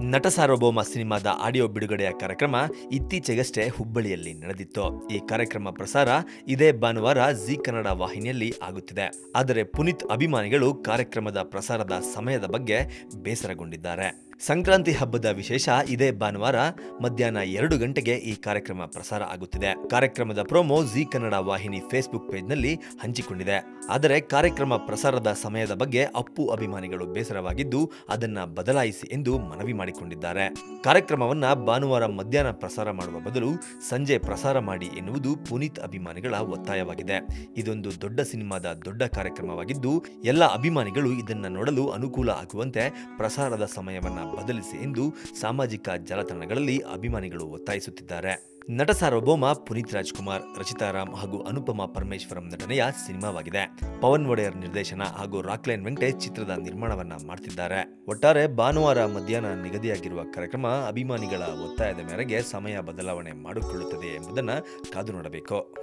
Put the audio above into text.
ನಟ ಸಾರ್ವಭೌಮ ಸಿನಿಮಾದ ಆಡಿಯೋ ಬಿಡುಗಡೆಯ ಕಾರ್ಯಕ್ರಮ ಇತ್ತೀಚೆಗಷ್ಟೇ ಹುಬ್ಬಳ್ಳಿಯಲ್ಲಿ ನಡೆದಿತ್ತು. ಈ ಕಾರ್ಯಕ್ರಮ ಪ್ರಸಾರ ಇದೇ ಭಾನುವಾರ ಜಿ ಕನ್ನಡ ವಾಹಿನಿಯಲ್ಲಿ ಆಗುತ್ತಿದೆ. ಆದರೆ ಪುನೀತ್ ಅಭಿಮಾನಿಗಳು ಕಾರ್ಯಕ್ರಮದ ಪ್ರಸಾರದ ಸಮಯದ ಬಗ್ಗೆ ಬೇಸರಗೊಂಡಿದ್ದಾರೆ. ಸಂಕ್ರಾಂತಿ ಹಬ್ಬದ ವಿಶೇಷ ಇದೇ ಭಾನುವಾರ ಮಧ್ಯಾಹ್ನ ಎರಡು ಗಂಟೆಗೆ ಈ ಕಾರ್ಯಕ್ರಮ ಪ್ರಸಾರ ಆಗುತ್ತಿದೆ. ಕಾರ್ಯಕ್ರಮದ ಪ್ರೋಮೋ ಜಿ ಕನ್ನಡ ವಾಹಿನಿ ಫೇಸ್ಬುಕ್ ಪೇಜ್ನಲ್ಲಿ ಹಂಚಿಕೊಂಡಿದೆ. ಆದರೆ ಕಾರ್ಯಕ್ರಮ ಪ್ರಸಾರದ ಸಮಯದ ಬಗ್ಗೆ ಅಪ್ಪು ಅಭಿಮಾನಿಗಳು ಬೇಸರವಾಗಿದ್ದು ಅದನ್ನ ಬದಲಾಯಿಸಿ ಎಂದು ಮನವಿ ಮಾಡಿಕೊಂಡಿದ್ದಾರೆ. ಕಾರ್ಯಕ್ರಮವನ್ನ ಭಾನುವಾರ ಮಧ್ಯಾಹ್ನ ಪ್ರಸಾರ ಮಾಡುವ ಬದಲು ಸಂಜೆ ಪ್ರಸಾರ ಮಾಡಿ ಎನ್ನುವುದು ಪುನೀತ್ ಅಭಿಮಾನಿಗಳ ಒತ್ತಾಯವಾಗಿದೆ. ಇದೊಂದು ದೊಡ್ಡ ಸಿನಿಮಾದ ದೊಡ್ಡ ಕಾರ್ಯಕ್ರಮವಾಗಿದ್ದು ಎಲ್ಲ ಅಭಿಮಾನಿಗಳು ಇದನ್ನ ನೋಡಲು ಅನುಕೂಲ ಆಗುವಂತೆ ಪ್ರಸಾರದ ಸಮಯವನ್ನ ಬದಲಿಸಿ ಎಂದು ಸಾಮಾಜಿಕ ಜಾಲತಾಣಗಳಲ್ಲಿ ಅಭಿಮಾನಿಗಳು ಒತ್ತಾಯಿಸುತ್ತಿದ್ದಾರೆ. ನಟ ಸಾರ್ವಭೌಮ ಪುನೀತ್ ರಾಜ್ಕುಮಾರ್ ರಚಿತಾರಾಮ್ ಹಾಗೂ ಅನುಪಮಾ ಪರಮೇಶ್ವರಂ ನಟನೆಯ ಸಿನಿಮಾವಾಗಿದೆ. ಪವನ್ ಒಡೆಯರ್ ನಿರ್ದೇಶನ ಹಾಗೂ ರಾಕ್ಲೈನ್ ವೆಂಕಟೇಶ್ ಚಿತ್ರದ ನಿರ್ಮಾಣವನ್ನ ಮಾಡ್ತಿದ್ದಾರೆ. ಒಟ್ಟಾರೆ ಭಾನುವಾರ ಮಧ್ಯಾಹ್ನ ನಿಗದಿಯಾಗಿರುವ ಕಾರ್ಯಕ್ರಮ ಅಭಿಮಾನಿಗಳ ಒತ್ತಾಯದ ಮೇರೆಗೆ ಸಮಯ ಬದಲಾವಣೆ ಮಾಡಿಕೊಳ್ಳುತ್ತದೆ ಎಂಬುದನ್ನು ಕಾದು ನೋಡಬೇಕು.